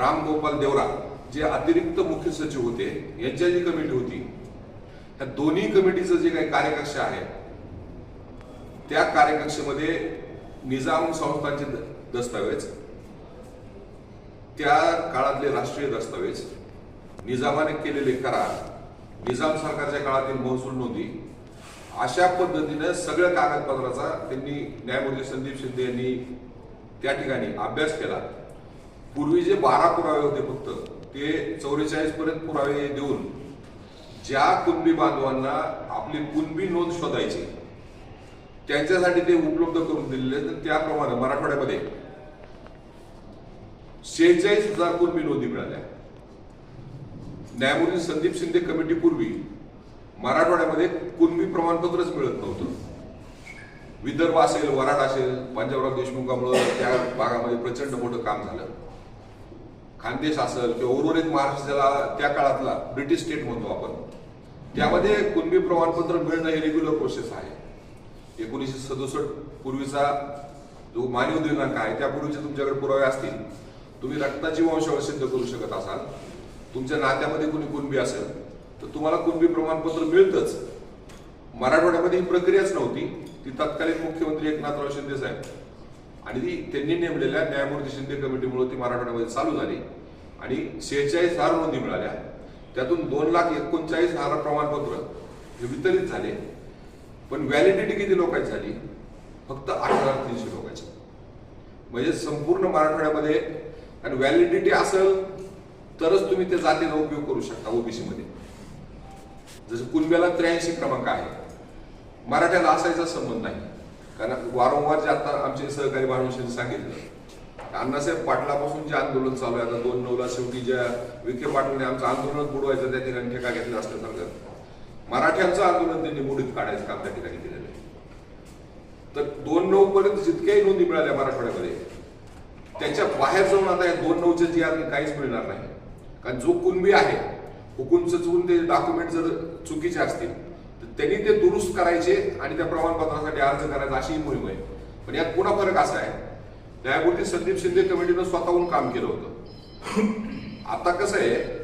राम गोपाल देवरा जे अतिरिक्त मुख्य सचिव होते यांच्या जी कमिटी होती. त्या दोन्ही कमिटीचं जे काही कार्यकक्ष आहे त्या कार्यकक्षेमध्ये निजाम संस्थांचे दस्तावेज त्या काळातले राष्ट्रीय दस्तावेज निजामाने केलेले करार निजाम सरकारच्या काळातील महसूल नोंदी अशा पद्धतीनं सगळ्या कागदपत्राचा त्यांनी न्यायमूर्ती संदीप शिंदे यांनी त्या ठिकाणी अभ्यास केला. पूर्वी जे बारा पुरावे होते फक्त ते चौवेचाळीस पर्यंत पुरावे देऊन ज्या कुणबी बांधवांना आपली कुणबी नोंद शोधायची त्यांच्यासाठी ते उपलब्ध करून दिलेले तर त्याप्रमाणे मराठवाड्यामध्ये शेहेचाळीस हजार कुणबी नोंदी मिळाल्या. न्यायमूर्ती संदीप शिंदे कमिटी पूर्वी मराठवाड्यामध्ये कुणबी प्रमाणपत्रच मिळत नव्हतं. विदर्भ असेल वराड असेल पंजाबराव देशमुखामुळं त्या भागामध्ये प्रचंड मोठं काम झालं. खानदेश असेल किंवा उर्वरित महाराष्ट्र ज्याला त्या काळातला ब्रिटिश स्टेट म्हणतो आपण त्यामध्ये कुणबी प्रमाणपत्र मिळणं हे रेग्युलर प्रोसेस आहे. एकोणीसशे सदुसष्ट पूर्वीचा जो मानव दिनांक आहे त्यापूर्वीचे तुमच्याकडे पुरावे असतील. तुम्ही रक्ताची वंशावळ सिद्ध करू शकत असाल. तुमच्या नात्यामध्ये कुणी कुणबी असेल तर तुम्हाला कुणबी प्रमाणपत्र मिळतंच. मराठवाड्यामध्ये ही प्रक्रियाच नव्हती. ती तत्कालीन मुख्यमंत्री एकनाथराव शिंदे साहेब आणि ती त्यांनी नेमलेल्या न्यायमूर्ती शिंदे कमिटीमुळे ती मराठवाड्यामध्ये चालू झाली. आणि शेहेचाळीस हजार नोंदी मिळाल्या. त्यातून दोन लाख एकोणचाळीस हजार प्रमाणपत्र हे वितरित झाले. पण व्हॅलिडिटी किती लोकांची झाली? फक्त आठ हजार तीनशे लोकांची. म्हणजे संपूर्ण मराठवाड्यामध्ये आणि व्हॅलिडिटी असेल तरच तुम्ही त्या जातीचा उपयोग करू शकता ओबीसी मध्ये जसं कुणब्याला त्र्याऐंशी क्रमांक आहे. मराठ्याला असायचा संबंध नाही. कारण वारंवार जे आता आमचे सहकारी बाळवंशांनी सांगितलं. अण्णासाहेब पाटलापासून जे आंदोलन चालू आहे आता दोन नऊला शेवटी ज्या विखे पाटलाने आमचं आंदोलन बुडवायचं त्या ठिकाणी ठेका घेतला असल्यासारखं. मराठ्यांचं आंदोलन त्यांनी मुडीत काढायचं काम त्या ठिकाणी केलेलं आहे. तर दोन नऊ पर्यंत जितक्याही नोंदी मिळाल्या मराठवाड्यामध्ये त्याच्या बाहेर जाऊन आता या दोन नऊच्या जी काहीच मिळणार नाही. कारण जो कुणबी आहे हुकुमचं चुकून ते डॉक्युमेंट जर चुकीचे असतील त्यांनी ते दुरुस्त करायचे आणि त्या प्रमाणपत्रासाठी अर्ज करायचा अशी मोहीम आहे. पण यात पुन्हा फरक असा आहे न्यायमूर्ती संदीप शिंदे कमिटीनं स्वतःहून काम केलं होतं. आता कसं आहे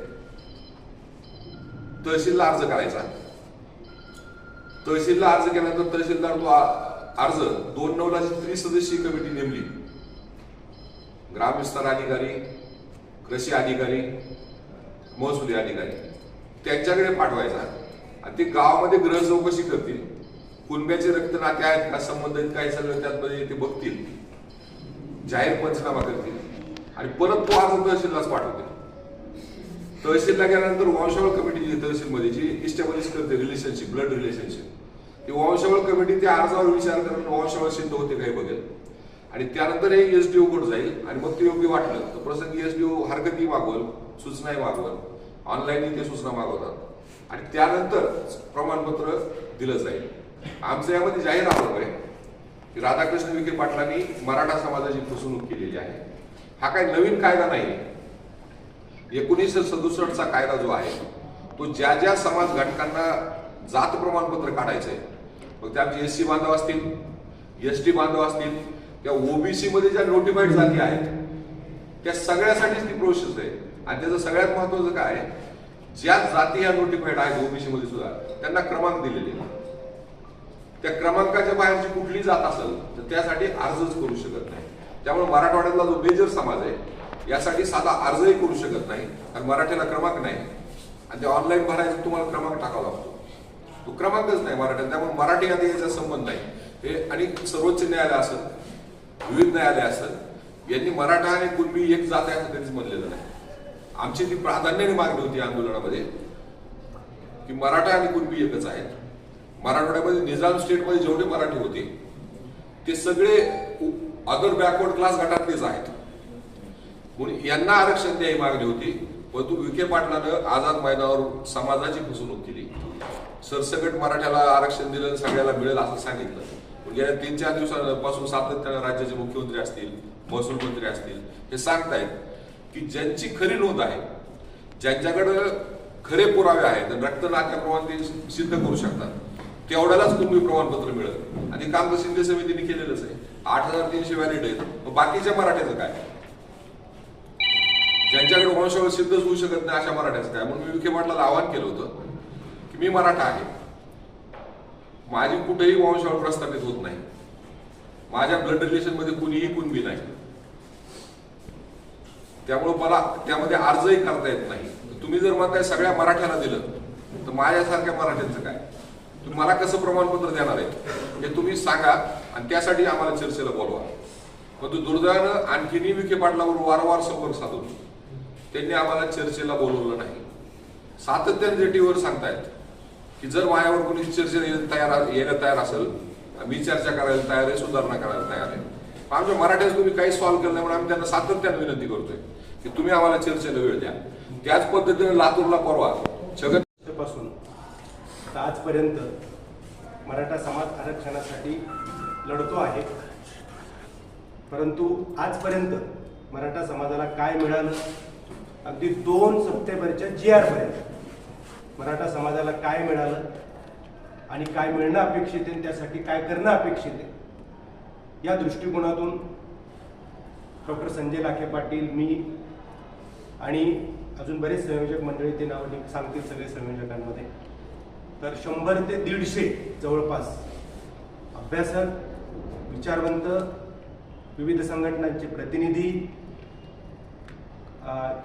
तहसीलला अर्ज करायचा. तहसीलला अर्ज केल्यानंतर तहसीलदार तो अर्ज दोन नऊला त्रिसदस्यीय कमिटी नेमली. ग्रामविस्तार अधिकारी कृषी अधिकारी महसुली अधिकारी त्यांच्याकडे पाठवायचा. आणि ते गावामध्ये ग्रह चौकशी करतील. कुणब्याचे रक्त नाते आहेत का संबंधित काय सगळं त्यामध्ये ते बघतील. जाहीर पंचनामा करतील. आणि परत तो अर्ज तहसीललाच पाठवतील. तहसीलला गेल्यानंतर वंशावळ कमिटी जी तहसीलमध्ये जी इस्टॅब्लिश करते रिलेशनशिप ब्लड रिलेशनशिप ती वंशावळ कमिटी त्या अर्जावर विचार करून वंशावळ सिद्ध होते काही बघेल. आणि त्यानंतर हे एस डी ओकडे जाईल आणि मग ते योग्य वाटलं. तर प्रसंगी ओ हरकती मागवल सूचनाही मागवल. ऑनलाईन ते सूचना मागवतात. आणि त्यानंतर प्रमाणपत्र दिलं जाईल. आमचं यामध्ये जाहीर आरोप आहे की राधाकृष्ण विखे पाटलांनी मराठा समाजाची फसवणूक केलेली आहे. हा काही नवीन कायदा नाही. एकोणीसशे सदुसष्टचा कायदा जो आहे तो ज्या ज्या समाज घटकांना जात प्रमाणपत्र काढायचं आहे मग ते आमचे एस सी बांधव असतील एस टी बांधव असतील किंवा ओबीसी मध्ये ज्या नोटिफाईड जाती आहेत त्या सगळ्यासाठीच ती प्रोसेस आहे. आणि त्याचं सगळ्यात महत्वाचं काय आहे, ज्या जाती ह्या नोटिफाईड आहेत ओबीसी मध्ये सुद्धा त्यांना क्रमांक दिलेले त्या क्रमांकाच्या बाहेरची कुठली जात असेल तर त्यासाठी अर्जच करू शकत नाही. त्यामुळे मराठवाड्यातला जो मेजर समाज आहे यासाठी साधा अर्जही करू शकत नाही कारण मराठीला क्रमांक नाही. आणि ते ऑनलाईन भरायचं तुम्हाला क्रमांक टाकावा लागतो. तो क्रमांकच नाही मराठ्यात त्यामुळे मराठी आणि याचा संबंध नाही. हे आणि सर्वोच्च न्यायालय असत विविध न्यायालय असत यांनी मराठा आणि कुणबी एक जात आहे असं कधीच म्हणलेलं नाही. आमची ती प्राधान्याने मागणी होती आंदोलनामध्ये की मराठा आणि कुणबी एकच आहेत. मराठवाड्यामध्ये निजाम स्टेटमध्ये जेवढे मराठी होते ते सगळे अदर बॅकवर्ड क्लास गटातलेच आहेत. म्हणून यांना आरक्षण द्यायची मागणी होती परंतु विखे पाटलानं आझाद मैदानावर समाजाची फसवणूक केली. सरसकट मराठ्याला आरक्षण दिलं सगळ्याला मिळेल असं सांगितलं. गेल्या तीन चार दिवसांपासून सातत्यानं राज्याचे मुख्यमंत्री असतील महसूल मंत्री असतील हे सांगतायत. की ज्यांची खरी नोंद आहे ज्यांच्याकडं खरे पुरावे आहेत आणि रक्त नाट्याप्रमाणे ते सिद्ध करू शकतात. तेवढ्यालाच तुम्ही प्रमाणपत्र मिळत आणि काम तर शिंदे समितीने केलेलंच आहे. आठ हजार तीनशे व्हॅलिड आहेत. मग बाकीच्या मराठ्याचं काय? ज्यांच्याकडे वंशावर सिद्धच होऊ शकत नाही अशा मराठ्याचं काय? म्हणून मी विखे पाटलाला आवाहन केलं होतं की मी मराठा आहे. माझी कुठेही वंशावर प्रस्थापित होत नाही. माझ्या ब्लड रिलेशनमध्ये कुणीही कुणबी नाही. त्यामुळं मला त्यामध्ये अर्जही करता येत नाही. तुम्ही जर म्हणताय सगळ्या मराठ्याला दिलं तर माझ्यासारख्या मराठ्यांचं काय? तुम्ही मला कसं प्रमाणपत्र देणार आहे? हे तुम्ही सांगा आणि त्यासाठी आम्हाला चर्चेला बोलवा. परंतु दुर्दैवानं आणखीनही विखे पाटलावर वारंवार संपर्क साधून त्यांनी आम्हाला चर्चेला बोलवलं नाही. सातत्याने जे टीव्हीवर सांगतायत की जर माझ्यावर कोणी चर्चेला तयार यायला तयार असेल मी चर्चा करायला तयार आहे सुधारणा करायला तयार आहे. आमच्या मराठ्यात तुम्ही काही सॉल्व्ह केलं नाही म्हणून आम्ही त्यांना सातत्याने विनंती करतोय. की तुम्ही आम्हाला चर्चेला वेळ द्या. त्याच पद्धतीने लातूरला परवा छगन तर आजपर्यंत मराठा समाज आरक्षणासाठी लढतो आहे. परंतु आजपर्यंत मराठा समाजाला काय मिळालं? अगदी दोन सप्टेंबरच्या जी आरपर्यंत मराठा समाजाला काय मिळालं? आणि काय मिळणं अपेक्षित आहे त्यासाठी काय करणं अपेक्षित आहे? या दृष्टिकोनातून डॉक्टर संजय लाखे पाटील मी आणि अजून बरेच संयोजक मंडळी ते नाव सांगतील सगळे संयोजकांमध्ये. तर शंभर ते दीडशे जवळपास अभ्यासक विचारवंत विविध संघटनांचे प्रतिनिधी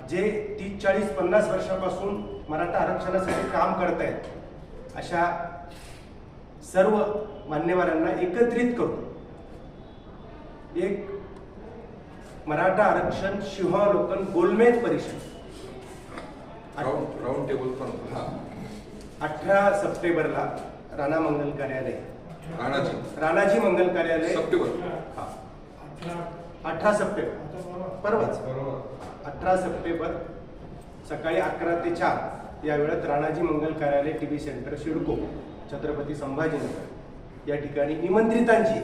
जे तीस चाळीस पन्नास वर्षापासून मराठा आरक्षणासाठी काम करतायत अशा सर्व मान्यवरांना एकत्रित करून एक मराठा आरक्षण शिवावलोकन गोलमेज परिषद. राऊंड टेबल पण. हा. अठरा सप्टेंबरला राणा मंगल कार्यालय. राणाची राणाजी मंगल कार्यालय. सप्टेंबर. हा. अठरा सप्टेंबर. परवाच. अठरा सप्टेंबर सकाळी अकरा ते चार. या वेळात राणाजी मंगल कार्यालय T V centre CIDCO Chhatrapati Sambhajinagar. या ठिकाणी निमंत्रितांची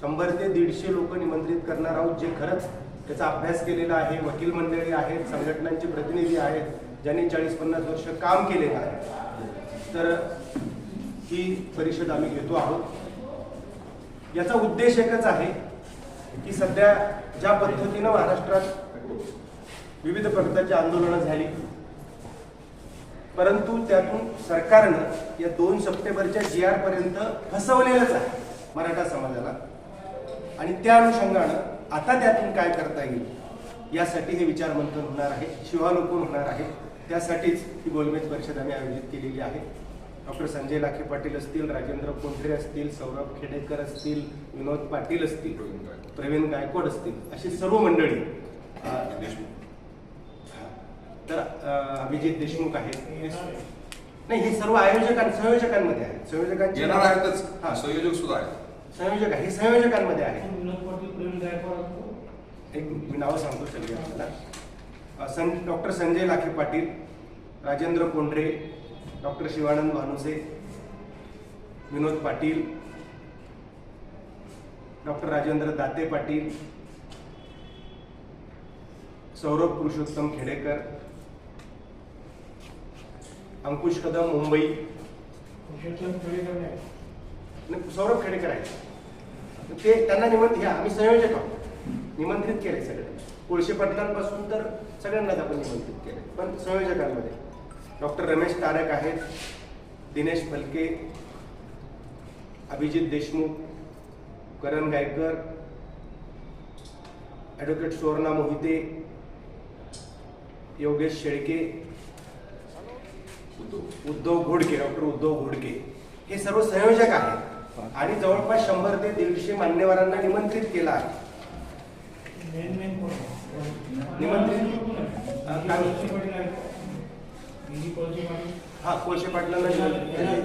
शंभर ते दीडशे लोक निमंत्रित करणार आहोत जे खरंच त्याचा अभ्यास केलेला आहे वकील मंडळी आहेत संघटनांचे प्रतिनिधी आहेत ज्यांनी चाळीस पन्नास वर्ष काम केलेलं आहे. तर ही परिषद आम्ही घेतो आहोत. याचा उद्देश एकच आहे की सध्या ज्या पद्धतीनं महाराष्ट्रात विविध प्रकारची आंदोलनं झाली परंतु त्यातून सरकारनं या दोन सप्टेंबरच्या जी आर पर्यंत फसवलेलंच आहे मराठा समाजाला. आणि त्या अनुषंगानं आता त्यातून काय करता येईल यासाठी हे विचारमंथन होणार आहे शिवालोकन होणार आहे त्यासाठीच ही गोलमेज परिषद आम्ही आयोजित केलेली आहे डॉक्टर संजय लाखे पाटील असतील राजेंद्र कोंढरे असतील सौरभ खेडेकर असतील विनोद पाटील असतील प्रवीण गायकवाड. असतील अशी सर्व मंडळी तर अभिजित देशमुख आहेत नाही हे सर्व आयोजकां संयोजकांमध्ये आहेत संयोजकांची हा. संयोजक सुद्धा आहेत संयोजक आहे. हे संयोजकांमध्ये आहे. विनोद पाटील प्रेम गायकवाड एक मी नावं सांगतो सगळी आपल्याला. सं doctor Sanjay Lakhe Patil Rajendra Kondhare doctor Shivanand Bhanuse Vinod Patil doctor Rajendra Date Patil Saurabh Purushottam Khedekar Ankush Kadam Mumbai. Purushottam Khedekar नाही. नाही, सौरभ खेडेकर आहेत ते त्यांना निमंत्रित घ्या आम्ही संयोजक आहोत. निमंत्रित केले सगळ्यांना कोळशेपटलांपासून तर सगळ्यांनाच आपण निमंत्रित केले. पण संयोजकांमध्ये. डॉक्टर रमेश तारक आहेत दिनेश फलके अभिजित देशमुख करण गायकर ॲडव्होकेट सुवर्णा मोहिते योगेश शेळके उद्धव उद्धव घोडके डॉक्टर उद्धव घोडके. हे सर्व संयोजक आहेत. आणि जवळपास शंभर ते दीडशे मान्यवरांना निमंत्रित केलं आहे. पाटील पाटील. हा कोळशे पाटलांना निमंत्रित केले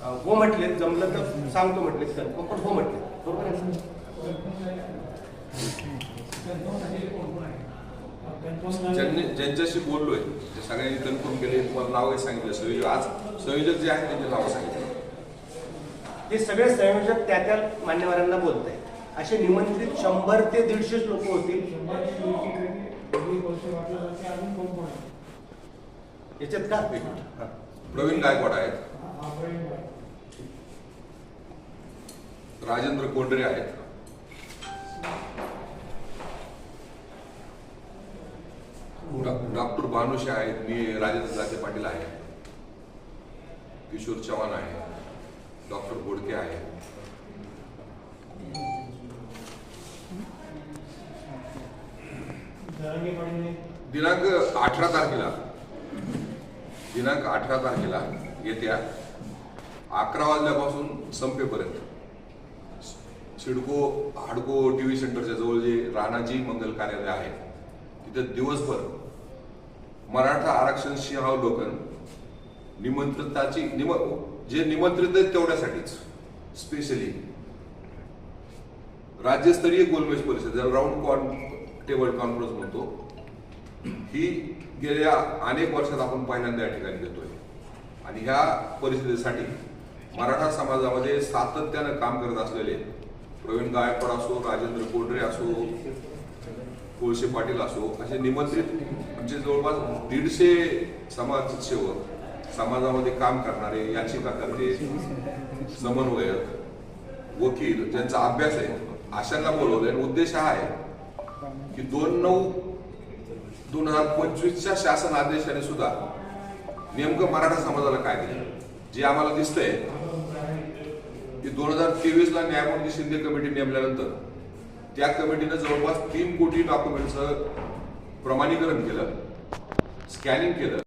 अं, हो म्हटले जमलं तर सांगतो म्हटले तर पण हो म्हटले? बरोबर ज्यांच्याशी बोललोय ते सगळ्यांनी कन्फर्म केले तुम्हाला नावही सांगितलं. संयोजक आज संयोजक जे आहेत त्यांचे नाव सांगितलं. हे सगळे संयोजक त्या त्या मान्यवरांना बोलत आहेत असे निमंत्रित शंभर ते दीडशेच लोक होतील? याच्यात का? हा. प्रवीण गायकवाड आहेत. राजेंद्र कोंढरे आहेत. डॉक्टर भानुशा आहेत. मी राजेंद्र जाते पाटील आहे. किशोर चव्हाण आहे. डॉक्टर बोडके आहे. दिनांक अठरा तारखेला. दिनांक अठरा तारखेला येत्या अकरा वाजल्यापासून संपेपर्यंत. सिडको हाडको टी व्ही सेंटरच्या जवळ जे राणाजी मंगल कार्यालय आहे तिथे दिवसभर मराठा आरक्षण सिंहावलोकन निमंत्रताची निम जे निमंत्रित आहेत तेवढ्यासाठीच. स्पेशली राज्यस्तरीय गोलमेज परिषद ज्याला राऊंड कॉन टेबल कॉन्फरन्स म्हणतो ही गेल्या अनेक वर्षात आपण पहिल्यांदा या ठिकाणी घेतोय. आणि ह्या परिस्थितीसाठी मराठा समाजामध्ये सातत्यानं काम करत असलेले प्रवीण गायकवाड असो राजेंद्र कोंडरे असो कोळशे पाटील असो असे निमंत्रित म्हणजे जवळपास दीडशे समाजसेवक समाजामध्ये काम करणारे याचिकाकर्ते समन्वयक वकील ज्यांचा अभ्यास आहे अशांना बोलवलंय. आणि उद्देश हा आहे की दोन नऊ दोन हजार पंचवीसच्या शासन आदेशाने सुद्धा नेमकं मराठा समाजाला काय दिलं? जे आम्हाला दिसतंय की दोन हजार तेवीस ला न्यायमूर्ती शिंदे कमिटी नेमल्यानंतर त्या कमिटीनं जवळपास तीन कोटी डॉक्युमेंटचं प्रमाणीकरण केलं स्कॅनिंग केलं.